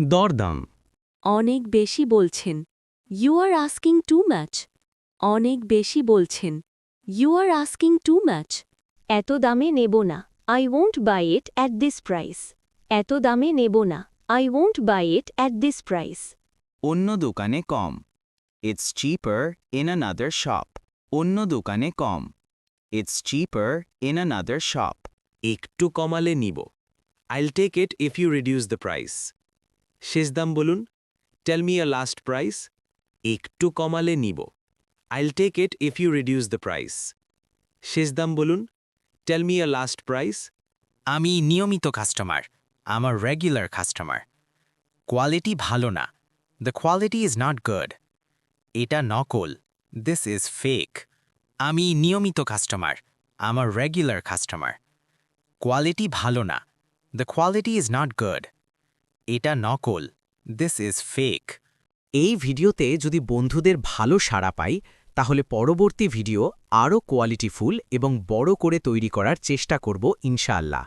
দরদাম। অনেক বেশি বলছেন। You are asking too much অনেক বেশি বলছেন। You are asking too much এত দামে নেব না। I won't buy it at this price এত দামে নেব না। I won't buy it at this price অন্য দোকানে কম। It's cheaper in another shop অন্য দোকানে কম। It's cheaper in another shop একটু কমালে নিব। I'll take it if you reduce the price শেষ দাম বলুন। Tell me a last price একটু কমালে নিব। I'll take it if you reduce the price শেষ দাম বলুন। Tell me a last price আমি নিয়মিত কাস্টমার আমার রেগুলার কাস্টমার কোয়ালিটি ভালো না। The quality is not good এটা নকল। দিস ইজ ফেক আমি নিয়মিত কাস্টমার আমার রেগুলার কাস্টমার কোয়ালিটি ভালো না। The quality is not good এটা নকল। দিস ইজ ফেক এই ভিডিওতে যদি বন্ধুদের ভালো সাড়া পাই, তাহলে পরবর্তী ভিডিও আরও কোয়ালিটিফুল এবং বড় করে তৈরি করার চেষ্টা করব ইনশাআল্লাহ।